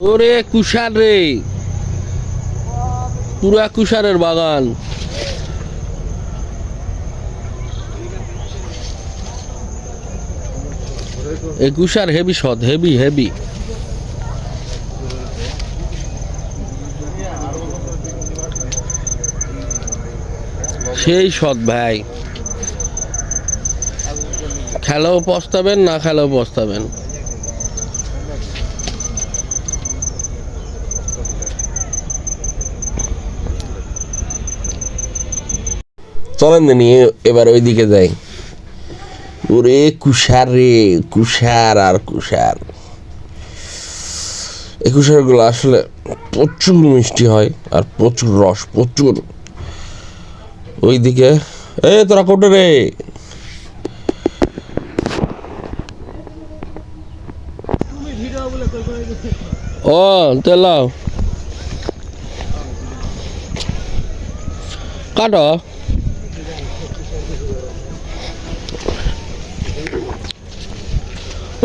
ওরে কুষার রে। পুরা কুষারের বাগান। এই কুষার হেভি সদ হেভি হেভি। সেই সৎ ভাই। খেলেও পস্তাবেন, না খেলেও পস্তাবেন। চলেন এবার ওইদিকে যাই। ওরে কুষার রে, কুষার আর কুষার। এই কুষারগুলো আসলে প্রচুর মিষ্টি হয় আর প্রচুর রস, প্রচুর। ওইদিকে, এ তোরা কোটে রে। ও তেলাও কাটো।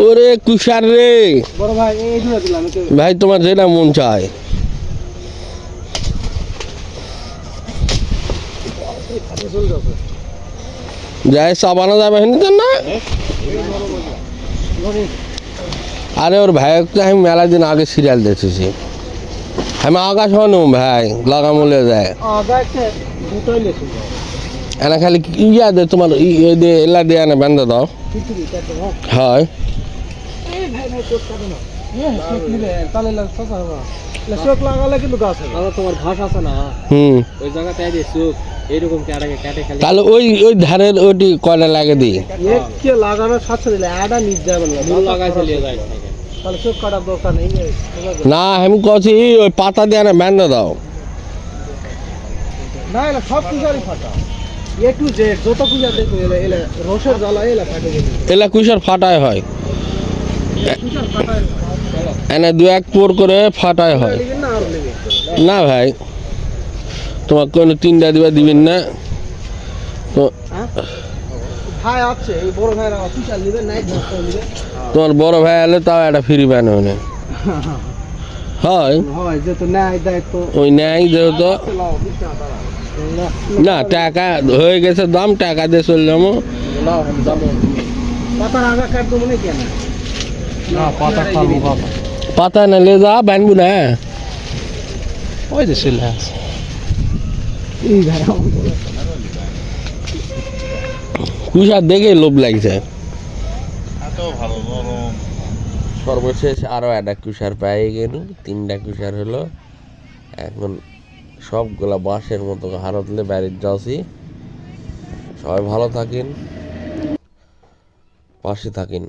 ওরে কুষার রে। ভাই তোমার যেটা মন চায়। যাই চাবানো যাবে না? আরে ওর ভাই আমি মেলা দিন আগে সিরিয়াল দেখেছি। আমি আকাশ হনু ভাই যায়। একটা দুটোই লেখুন এনা খালি ইয়া দে তোমার এলা দিয়ে এনে বেঁধে দাও। তাতে হ্যাঁ। তাহলে না। না? ওই ওই কয়টা লাগে দিই? লাগানোর সাথে দিলে নিজ যাবে না। না আমি কছি ওই পাতা দিয়ে বেঁধে দাও। না এলা সব পূজারই ফাটা। এ টু জেড যত পূজা দেখো এলা এলা রসের জ্বালা এলা ফাটে এলা কুইশার ফাটায় হয়? এনে দু এক পোর করে ফাটায় হয়। না ভাই তোমার কোনো তিনটা দিবা দিবেন না। তো তোমার বড় ভাই এলে তাও একটা ফ্রি প্যান হনে হয়? ওই ন্যায় যেহেতু। না টাকা হয়ে গেছে দাম টাকা দিয়ে চলে না পাতা পাতা। নালে যা বানবো না ওই যে চলে এই ভাই দেখে লোভ লাগছে। সর্বশেষ আরও একটা কুষার পেয়ে গেল তিনটা কুষার হলো। এখন সবগুলা বাঁশের মতো হারতলে বাড়ির যাচ্ছি সবাই ভালো থাকেন পাশে থাকেন।